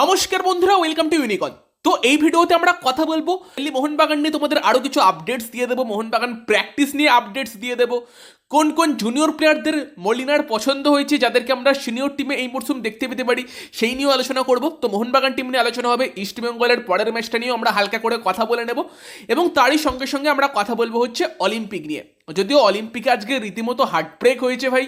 নমস্কার বন্ধুরা welcome to ইউনিকন তো এই ভিডিওতে আমরা কথা বলব। মোহনবাগান নিয়ে তোমাদের আরও কিছু আপডেটস দিয়ে দেবো। মোহনবাগান প্র্যাকটিস নিয়ে আপডেটস দিয়ে দেবো। কোন কোন জুনিয়র প্লেয়ারদের মলিনার পছন্দ হয়েছে, যাদেরকে আমরা সিনিয়র টিমে এই মরশুম দেখতে পেতে পারি, সেই নিয়েও আলোচনা করব। তো মোহনবাগান টিম নিয়ে আলোচনা হবে। ইস্ট বেঙ্গলের পরের ম্যাচটা নিয়েও আমরা হালকা করে কথা বলে নেব। এবং তারই সঙ্গে সঙ্গে আমরা কথা বলব হচ্ছে অলিম্পিক নিয়ে। যদিও অলিম্পিকে আজকে রীতিমতো হার্ট ব্রেক হয়েছে ভাই।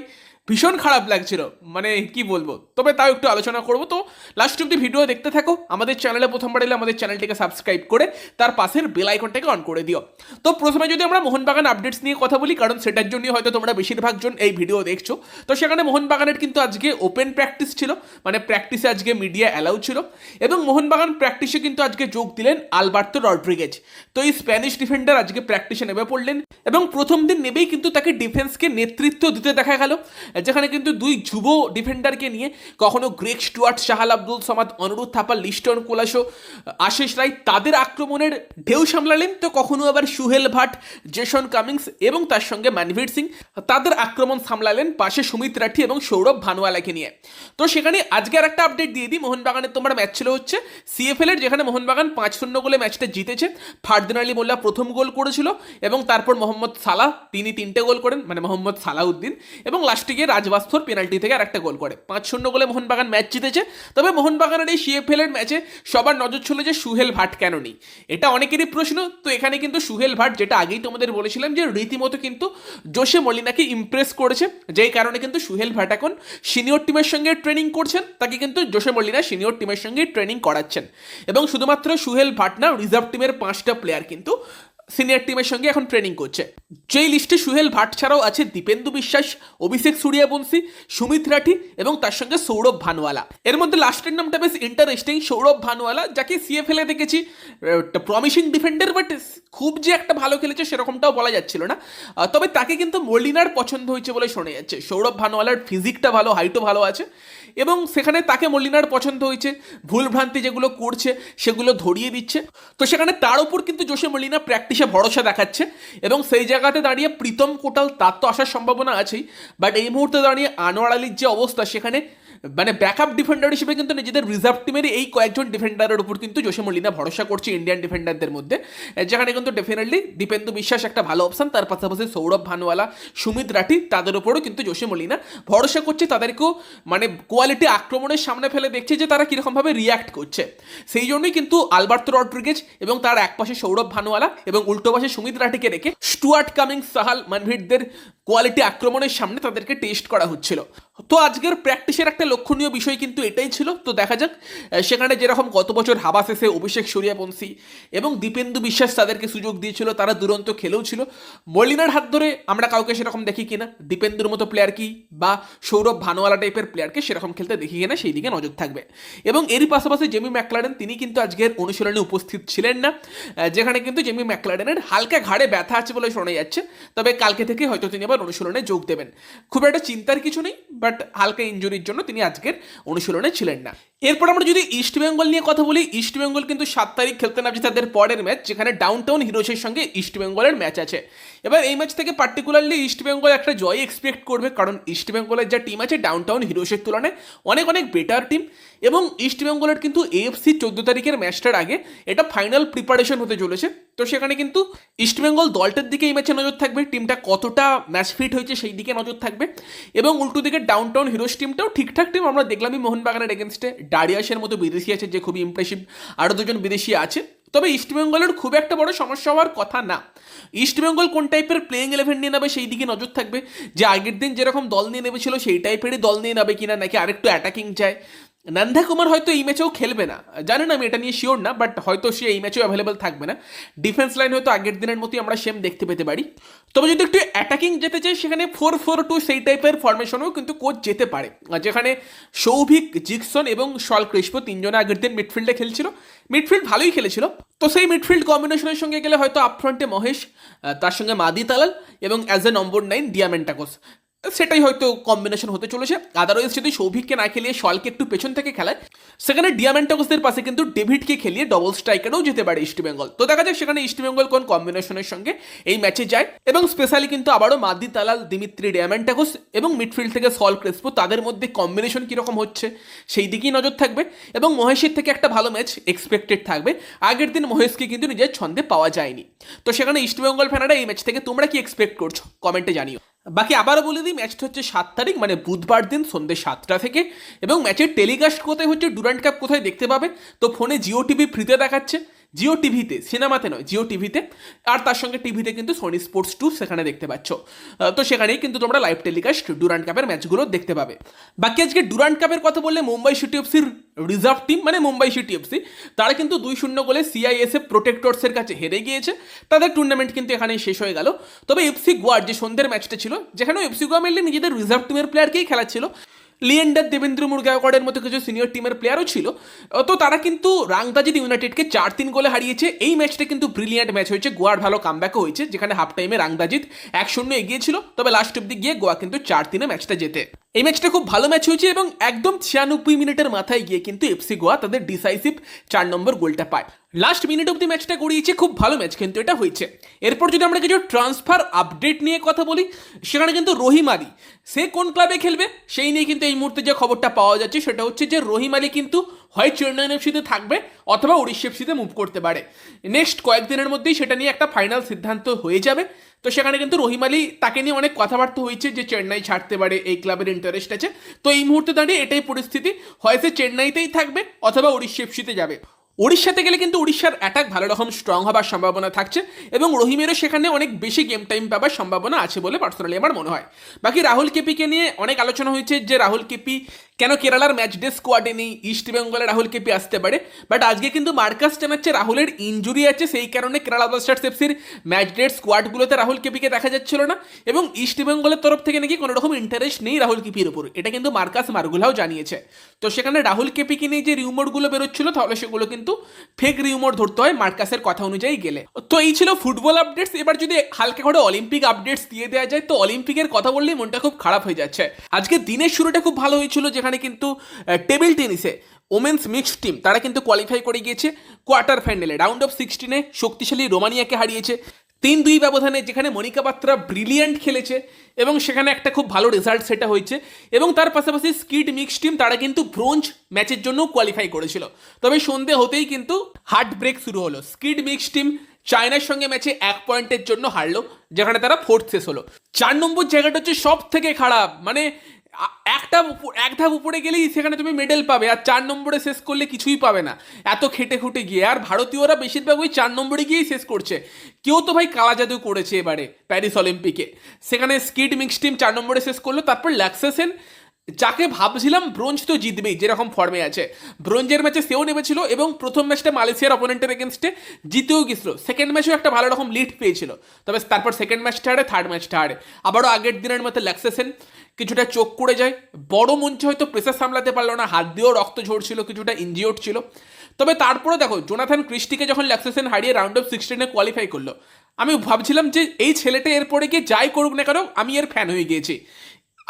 ভীষণ খারাপ লাগছিল। মানে কি বলব? তবে তাও একটু আলোচনা করব। তো লাস্ট অব্দি ভিডিও দেখতে থাকো। আমাদের চ্যানেলে প্রথমবার এলে আমাদের চ্যানেলটিকে সাবস্ক্রাইব করে তার পাশের বেল আইকনটাকে অন করে দিও। তো প্রথমে যদি আমরা মোহনবাগান আপডেটস নিয়ে কথা বলি, কারণ সেটার জন্যই হয়তো তোমরা বেশিরভাগ জন এই ভিডিও দেখছ। তো সেখানে মোহনবাগানের কিন্তু আজকে ওপেন প্র্যাকটিস ছিল। মানে প্র্যাকটিসে আজকে মিডিয়া অ্যালাউ ছিল। এবং মোহনবাগান প্র্যাকটিসে কিন্তু আজকে যোগ দিলেন আলবার্তো রড্রিগেজ। তো এই স্প্যানিশ ডিফেন্ডার আজকে প্র্যাকটিসে নেমে পড়লেন। এবং প্রথম দিন নেবেই কিন্তু তাকে ডিফেন্সকে নেতৃত্ব দিতে দেখা গেল। যেখানে কিন্তু দুই যুব ডিফেন্ডারকে নিয়ে কখনো গ্রেক স্টুয়ার্ট, শাহাল আব্দুল সামাদ অনুরোধ থাপা লিস্টন কোলাসো, আশিস রায় তাদের আক্রমণের ঢেউ সামলালেন। তো কখনো আবার সুহেল ভাট, জেসন কামিংস এবং তার সঙ্গে মানভীর সিং তাদের আক্রমণ সামলালেন পাশে সুমিত রাঠি এবং সৌরভ ভানুয়ালাকে নিয়ে। তো সেখানে আজকে আর একটা আপডেট দিয়ে দিই। মোহনবাগানের তোমার ম্যাচ ছিল হচ্ছে সিএফএল এর, যেখানে মোহনবাগান পাঁচ শূন্য গোলে ম্যাচটা জিতেছে। ফারদিন আলী মোল্লা প্রথম গোল করেছিল এবং তারপর মোহাম্মদ সালাহ, তিনি তিনটে গোল করেন মানে মোহাম্মদ সালাউদ্দিন এবং লাস্টে গিয়ে রাজবাস্তর পেনাল্টি থেকে আরেকটা গোল করে। পাঁচ শূন্য গোলে মোহনবাগান ম্যাচ জিতেছে। তবে মোহনবাগানের এই সিএফএল এর ম্যাচে সবার নজর ছিল যে সুহেল ভাট কেন নেই। এটা অনেকেরই প্রশ্ন, তো এখানে কিন্তু সুহেল ভাট, যেটা আগেই তোমাদের বলেছিলাম যে রীতিমতো কিন্তু জোসে মলিনাকে ইমপ্রেস করেছে, যেই কারণে কিন্তু সুহেল ভাট এখন সিনিয়র টিমের সঙ্গে ট্রেনিং করছেন, তাকে কিন্তু জোসে মলিনা সিনিয়র টিমের সঙ্গে ট্রেনিং করাচ্ছেন। এবং শুধুমাত্র সুহেল ভাট না রিজার্ভ টিমের পাঁচটা প্লেয়ার কিন্তু সিনিয়র টিমের সঙ্গে এখন ট্রেনিং করছে। যেই লিস্টে সুহেল ভাট ছাড়াও আছে দীপেন্দু বিশ্বাস, অভিষেক সূর্যবংশী, সুমিত রাঠি এবং তার সঙ্গে সৌরভ ভানুয়ালা। এর মধ্যে লাস্টের নামটা বেশ ইন্টারেস্টিং সৌরভ ভানুয়ালা, যাকে সিএফএল এ দেখেছি প্রমিসিং ডিফেন্ডার বাট খুব যে একটা ভালো খেলেছে সেরকমটাও বলা যাচ্ছিল না। তবে তাকে কিন্তু মলিনার পছন্দ হয়েছে বলে শোনা যাচ্ছে। সৌরভ ভানুয়ালার ফিজিকটা ভালো হাইটও ভালো আছে এবং সেখানে তাকে মল্লিনার পছন্দ হয়েছে। ভুলভ্রান্তি যেগুলো করছে, সেগুলো ধরিয়ে দিচ্ছে। তো সেখানে তার উপর কিন্তু জোসে মল্লিনা প্র্যাকটিসে ভরসা দেখাচ্ছে এবং সেই জায়গাতে দাঁড়িয়ে প্রীতম কোটাল তার তো আসার সম্ভাবনা আছেই বাট এই মুহূর্তে দাঁড়িয়ে আনোয়ার আলীর যে অবস্থা, সেখানে মানে ব্যাকআপ ডিফেন্ডার হিসেবে কিন্তু নিজেদের রিজার্ভ টিমের এই কয়েকজন ডিফেন্ডারের উপর কিন্তু জোসে মল্লিনা ভরসা করছে ইন্ডিয়ান ডিফেন্ডারদের মধ্যে। যেখানে কিন্তু ডেফিনেটলি দীপেন্দু বিশ্বাস একটা ভালো অপশন তার পাশাপাশি সৌরভ ভানুয়ালা, সুমিত রাঠি তাদের উপরও কিন্তু জোসে মল্লিনা ভরসা করছে, তাদেরকেও মানে কোয়ালিটি আক্রমণের সামনে ফেলে দেখছে যে তারা কীরকমভাবে রিয়াক্ট করছে। সেই জন্যই কিন্তু আলবার্তো রড্রিগেজ এবং তার একপাশে সৌরভ ভানুয়ালা এবং উল্টো পাশে সুমিত রাঠিকে রেখে স্টুয়ার্ট কামিং সাহাল মানভিরদের কোয়ালিটি আক্রমণের সামনে তাদেরকে টেস্ট করা হচ্ছিল। তো আজকের প্র্যাকটিসের একটা লক্ষণীয় বিষয় কিন্তু এটাই ছিল। তো দেখা যাক সেখানে যেরকম গত বছর হাবাস এসে অভিষেক সূর্যবংশী এবং দীপেন্দু বিশ্বাস তাদেরকে সুযোগ দিয়েছিল, তারা দুরন্ত খেলেও ছিল। মলিনার হাত ধরে আমরা কাউকে সেরকম দেখি কিনা, দীপেন্দুর মতো প্লেয়ার কি বা সৌরভ ভানুয়ালা টাইপের প্লেয়ারকে সেরকম খেলতে দেখি কিনা, সেই দিকে নজর থাকবে। এবং এরই পাশাপাশি জেমি ম্যাকলারেন, তিনি কিন্তু আজকের অনুশীলনে উপস্থিত ছিলেন না। যেখানে কিন্তু জেমি ম্যাকলারেনের হালকা ঘাড়ে ব্যথা আছে বলে শোনা যাচ্ছে, তবে কালকে থেকে হয়তো তিনি আবার অনুশীলনে যোগ দেবেন। খুব একটা চিন্তার কিছু নেই বাট হালকা ইঞ্জুরির জন্য তিনি আজকের অনুশীলনে ছিলেন না। এরপর আমরা যদি ইস্ট বেঙ্গল নিয়ে কথা বলি ইস্ট বেঙ্গল কিন্তু সাত তারিখ খেলতে নামছে তাদের পরের ম্যাচ যেখানে ডাউন টাউন হিরোসের সঙ্গে ইস্ট বেঙ্গলের ম্যাচ আছে। এবার এই ম্যাচ থেকে পার্টিকুলারলি ইস্ট বেঙ্গল একটা জয় এক্সপেক্ট করবে, কারণ ইস্ট বেঙ্গলের যা টিম আছে ডাউন টাউন হিরোসের তুলনায় অনেক অনেক বেটার টিম এবং ইস্ট বেঙ্গলের কিন্তু এএফসি চোদ্দ তারিখের ম্যাচটার আগে এটা ফাইনাল প্রিপারেশন হতে চলেছে। তো সেখানে কিন্তু ইস্ট বেঙ্গল দলটার দিকে এই ম্যাচে নজর থাকবে। টিমটা কতটা ম্যাচ ফিট হয়েছে সেই দিকে নজর থাকবে। এবং উল্টো দিকে ডাউন টাউন হিরোস টিমটাও ঠিকঠাক টিম আমরা দেখলামই মোহনবাগানের এগেনস্টে ডারিয়াসের মতো বিদেশি আছে যে খুবই ইমপ্রেসিভ আরও দুজন বিদেশি আছে। তবে ইস্টবেঙ্গলের খুব একটা বড় সমস্যা হওয়ার কথা না। ইস্টবেঙ্গল কোন টাইপের প্লেইং ইলেভেন নিয়ে নেবে সেই দিকে নজর থাকবে। যে আগের দিন যেরকম দল নিয়ে নেমেছিল সেই টাইপেরই দল নিয়ে নেবে কিনা নাকি আরেকটু অ্যাটাকিং চায়। নন্দা কুমার হয়তো এই ম্যাচেও খেলবে না। জানেন আমি এটা নিয়ে শিওর না বাট হয়তো সে এই ম্যাচেও অ্যাভেলেবেল থাকবে না। ডিফেন্স লাইন হয়তো আগের দিনের মতোই আমরা সেম দেখতে পেতে পারি। তবে যদি একটু অ্যাটাকিং যেতে চাই, সেখানে ফোর ফোর টু সেই টাইপের ফরমেশনেও কিন্তু কোচ যেতে পারে। যেখানে সৌভিক, জিকসন এবং সল ক্রিস্প তিনজনে আগের দিন মিডফিল্ডে খেলছিল। মিডফিল্ড ভালোই খেলেছিল। তো সেই মিডফিল্ড কম্বিনেশনের সঙ্গে গেলে হয়তো আপফ্রন্টে মহেশ তার সঙ্গে মাদি তালাল এবং অ্যাজ এ নম্বর নাইন ডিয়ামেন্টাকোস সেটাই হয়তো কম্বিনেশন হতে চলেছে। আদারওয়াইজ যদি সৌভিককে না খেলিয়ে শলকে একটু পেছন থেকে খেলায়, সেখানে ডিয়ামেন্টাকসদের পাশে কিন্তু ডেভিডকে খেলিয়ে ডবল স্ট্রাইকারও যেতে পারে ইস্টবেঙ্গল তো দেখা যাক সেখানে ইস্টবেঙ্গল কোন কম্বিনেশনের সঙ্গে এই ম্যাচে যায়। এবং স্পেশালি কিন্তু আবারও মাদি তালাল, দিমিত্রি ডিয়ামেন্টাকস এবং মিডফিল্ড থেকে সল ক্রেসপো, তাদের মধ্যে কম্বিনেশন কীরকম হচ্ছে সেই দিকেই নজর থাকবে। এবং মহেশের থেকে একটা ভালো ম্যাচ এক্সপেক্টেড থাকবে। আগের দিন মহেশকে কিন্তু নিজের ছন্দে পাওয়া যায়নি। তো সেখানে ইস্টবেঙ্গল ফ্যানারা এই ম্যাচ থেকে তোমরা কি এক্সপেক্ট করছ? কমেন্টে জানিও। বাকি আবারও বলে দিই ম্যাচটা হচ্ছে সাত তারিখ মানে বুধবার দিন সন্ধ্যে সাতটা থেকে। এবং ম্যাচের টেলিকাস্ট কোথায় হচ্ছে ডুরান্ট কাপ কোথায় দেখতে পাবেন তো ফোনে জিও টিভি ফ্রিতে দেখাচ্ছে। জিও টিভিতে, সিনেমাতে নয়, জিও টিভিতে, আর তার সঙ্গে টিভিতে কিন্তু সোনি স্পোর্টস টু সেখানে দেখতে পাচ্ছ। তো সেখানেই কিন্তু তোমরা লাইভ টেলিকাস্ট ডুরান্ট কাপের ম্যাচগুলো দেখতে পাবে। বাকি আজকে ডুরান্ট কাপের কথা বললে মুম্বাই সিটি এফসির রিজার্ভ টিম মানে মুম্বাই সিটি এফসি তারা কিন্তু দুই শূন্য গোলে সিআইএসএফ প্রোটেক্টরসের কাছে হেরে গিয়েছে। তাদের টুর্নামেন্ট কিন্তু এখানেই শেষ হয়ে গেল। তবে এফসি গোয়ার যে সন্ধ্যের ম্যাচটা ছিল, যেখানেও এফসি গোয়া মেনলি নিজেদের রিজার্ভ টিমের প্লেয়ারকেই খেলাচ্ছিল লিয়েন্ডার দেবেন্দ্র মুরগাওয়াড়ের মতো কিছু সিনিয়র টিমের প্লেয়ারও ছিল। তো তারা কিন্তু রাংদাজিদ ইউনাইটেডকে চার তিন গোলে হারিয়েছে। এই ম্যাচটা কিন্তু ব্রিলিয়ান্ট ম্যাচ হয়েছে। গোয়ার ভালো কামব্যাকও হয়েছে, যেখানে হাফ টাইমে রাংদাজিদ এক শূন্য এগিয়েছিল। তবে লাস্ট অব্দি গিয়ে গোয়া কিন্তু চার তিনে ম্যাচটা জেতে। এই ম্যাচটা খুব ভালো ম্যাচ হয়েছে এবং একদম ছিয়ানব্বই মিনিটের মাথায় গিয়ে কিন্তু এফসি গোয়া তাদের ডিসাইসিভ চার নম্বর গোলটা পায়। লাস্ট মিনিট অব্দি ম্যাচটা গড়িয়েছে, খুব ভালো ম্যাচ কিন্তু এটা হয়েছে। এরপর যদি আমরা কিছু ট্রান্সফার আপডেট নিয়ে কথা বলি, সেখানে কিন্তু রহিম আলী, সে কোন ক্লাবে খেলবে সেই নিয়ে কিন্তু এই মুহূর্তে যে খবরটা পাওয়া যাচ্ছে, সেটা হচ্ছে যে রহিম আলী কিন্তু হয় চেন্নাই এফসিতে থাকবে অথবা উড়িষ্যা এফসিতে মুভ করতে পারে। নেক্সট কয়েকদিনের মধ্যেই সেটা নিয়ে একটা ফাইনাল সিদ্ধান্ত হয়ে যাবে। তো সেখানে কিন্তু রহিম আলী তাকে নিয়ে অনেক কথাবার্তা হয়েছে যে চেন্নাই ছাড়তে পারে, এই ক্লাবের ইন্টারেস্ট আছে। তো এই মুহূর্তে দাঁড়িয়ে এটাই পরিস্থিতি। হয় সে চেন্নাইতেই থাকবে অথবা উড়িষ্যা এফসিতে যাবে। উড়িষ্যাতে গেলে কিন্তু উড়িষ্যার অ্যাটাক ভালো রকম স্ট্রং হবার সম্ভাবনা থাকছে এবং রহিমেরও সেখানে অনেক বেশি গেম টাইম পাবার সম্ভাবনা আছে বলে পার্সোনালি আমার মনে হয়। বাকি রাহুল কেপিকে নিয়ে অনেক আলোচনা হয়েছে যে রাহুল কেপি কেন কেরালার ম্যাচ ডে স্কোয়াডে নেই? ইস্ট বেঙ্গলে রাহুল কেপি আসতে পারে। বাট আজকে কিন্তু মার্কাস জানাচ্ছে রাহুলের ইঞ্জুরি আছে, সেই কারণে কেরালা ব্লাস্টার্স এফসির ম্যাচ ডেট স্কোয়াডগুলোতে রাহুল কেপিকে দেখা যাচ্ছিল না। এবং ইস্ট বেঙ্গলের তরফ থেকে নাকি কোনো রকম ইন্টারেস্ট নেই রাহুল কেপির উপর। এটা কিন্তু মার্কাস মার্গুলাও জানিয়েছে। তো সেখানে রাহুল কেপিকে নিয়ে যে রিউমোরগুলো বেরোচ্ছিল, তাহলে সেগুলো কিন্তু ফেক রিউমোর ধরতে হয় মার্কাসের কথা অনুযায়ী গেলে। তো এই ছিল ফুটবল আপডেটস এবার যদি হালকা করে অলিম্পিক আপডেটস দিয়ে দেওয়া যায়, তো অলিম্পিকের কথা বললেই মনটা খুব খারাপ হয়ে যাচ্ছে। আজকে দিনের শুরুটা খুব ভালো হয়েছিল যেখানে কিন্তু টেবিল টেনিসে ওমেন্স মিক্সড টিম তারা কিন্তু কোয়ালিফাই করে গিয়েছে কোয়ার্টার ফাইনালে রাউন্ড অফ সিক্সটিনে শক্তিশালী রোমানিয়াকে হারিয়েছে। তিন দুই ব্যবধানে যেখানে মনিকা বাত্রা ব্রিলিয়ান্ট খেলেছে এবং সেখানে একটা খুব ভালো রেজাল্ট সেটা হয়েছে এবং তার পাশাপাশি স্কিড মিক্স টিম তারা কিন্তু ব্রোঞ্জ ম্যাচের জন্য কোয়ালিফাই করেছিল। তবে সন্ধে হতেই কিন্তু হার্ট ব্রেক শুরু হলো। স্কিড মিক্স টিম চায়নার সঙ্গে ম্যাচে এক পয়েন্টের জন্য হারলো, যেখানে তারা ফোর্থ শেষ হলো। চার নম্বর জায়গাটা হচ্ছে সব থেকে খারাপ। মানে একটা এক ধাপ উপরে গেলেই সেখানে তুমি মেডেল পাবে, আর চার নম্বরে শেষ করলে কিছুই পাবে না। এত খেটে খুঁটে গিয়ে, আর ভারতীয়রা বেশিরভাগ ওই চার নম্বরে গিয়েই শেষ করছে। কেউ তো ভাই কালা জাদু করেছে এবারে, প্যারিস অলিম্পিকে। সেখানে স্কিড মিক্স টিম চার নম্বরে শেষ করল, তারপর ল্যাক্সেসেন যাকে ভাবছিলাম ব্রোঞ্জ তো জিতবেই, যেরকম ফর্মে আছে। ব্রোঞ্জের ম্যাচে সেও নেমেছিল এবং প্রথম ম্যাচটা মালয়েশিয়ার অপোনেন্টের এগেনস্টে জিতেও গেছিল সেকেন্ড ম্যাচেও একটা ভালো রকম লিড পেয়েছিল। তবে তারপর সেকেন্ড ম্যাচটা হারে থার্ড ম্যাচটা হারে। আবারও আগের দিনের মতো ল্যাক্সেসেন কিছুটা চোখ করে যায়। বড় মঞ্চে হয়তো প্রেসার সামলাতে পারল না, হাত দিয়েও রক্ত ঝরছিল, কিছুটা ইনজিওর্ড ছিল তবে তারপরে দেখো জোনাথান ক্রিস্টিকে যখন ল্যাক্সেসেন হারিয়ে রাউন্ড অফ সিক্সটিনে কোয়ালিফাই করল, আমি ভাবছিলাম যে এই ছেলেটা এরপরে গিয়ে যাই করুক না কেন, আমি এর ফ্যান হয়ে গিয়েছি।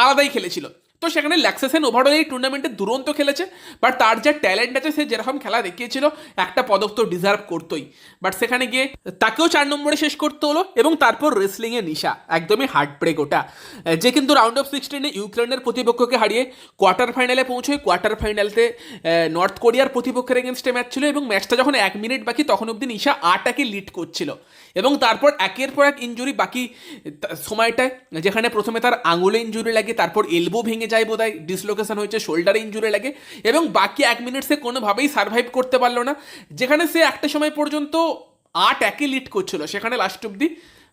আলাদাই খেলেছিল। তো সেখানে ল্যাক্সেসেন ওভারঅল এই টুর্নামেন্টে দুরন্ত খেলেছে বাট তার যা ট্যালেন্ট আছে সে যেরকম খেলা দেখিয়েছিল, একটা পদক তো ডিজার্ভ করতোই। বাট সেখানে গিয়ে তাকেও চার নম্বরে শেষ করতে হলো এবং তারপর রেসলিংয়ে নিশা, একদমই হার্ট ব্রেক ওটা। যে কিন্তু রাউন্ড অফ সিক্সটিনে ইউক্রেনের প্রতিপক্ষকে হারিয়ে কোয়ার্টার ফাইনালে পৌঁছয় কোয়ার্টার ফাইনালতে নর্থ কোরিয়ার প্রতিপক্ষের এগেনস্টে ম্যাচ ছিল এবং ম্যাচটা যখন এক মিনিট বাকি, তখন অবধি নিশা আটাকে লিড করছিল। এবং তারপর একের পর এক ইঞ্জুরি বাকি সময়টায়, যেখানে প্রথমে তার আঙুলে ইঞ্জুরি লাগে, তারপর এলবো ভেঙে যায় বোধহয় ডিসলোকেশন হয়েছে শোল্ডারে ইঞ্জুরি লাগে, এবং বাকি এক মিনিট সে কোনোভাবেই সার্ভাইভ করতে পারল না, যেখানে সে একটা সময় পর্যন্ত আট একে লিড করছিল, সেখানে লাস্ট অব্দি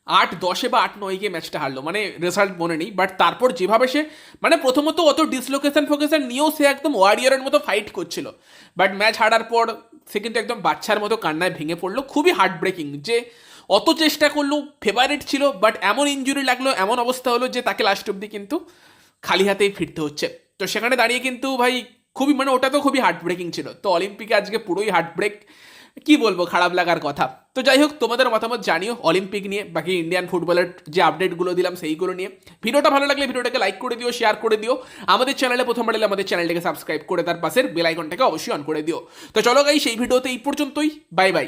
আট দশে বা আট নয় গিয়ে ম্যাচটা হারলো মানে রেজাল্ট মনে নেই বাট তারপর যেভাবে সে মানে প্রথমত অত ডিসলোকেশন ফোকেশন নিয়েও সে একদম ওয়ারিয়ারের মতো ফাইট করছিল বাট ম্যাচ হারার পর সে কিন্তু একদম বাচ্চার মতো কান্নায় ভেঙে পড়ল, খুবই হার্ট ব্রেকিং যে অত চেষ্টা করল ফেভারিট ছিল বাট এমন ইঞ্জুরি লাগল, এমন অবস্থা হলো যে তাকে লাস্ট অব্দি কিন্তু খালি হাতেই ফিরতে হচ্ছে। তো সেখানে দাঁড়িয়ে কিন্তু ভাই খুবই মানে ওটা তো খুবই হার্ট ব্রেকিং ছিল। তো অলিম্পিকে আজকে পুরোই হার্ট ব্রেক কি বলব, খারাপ লাগার কথা। তো যাই হোক, তোমাদের মতামত জানিও অলিম্পিক নিয়ে, বাকি ইন্ডিয়ান ফুটবলের যে আপডেটগুলো দিলাম সেইগুলো নিয়ে। ভিডিওটা ভালো লাগলে ভিডিওটাকে লাইক করে দিও শেয়ার করে দিও। আমাদের চ্যানেলে প্রথমবার এলে আমাদের চ্যানেলটাকে সাবস্ক্রাইব করে তার পাশের বেল আইকনটাকে অবশ্যই অন করে দিও। তো চলো গাই সেই ভিডিওতে এই পর্যন্তই। Bye bye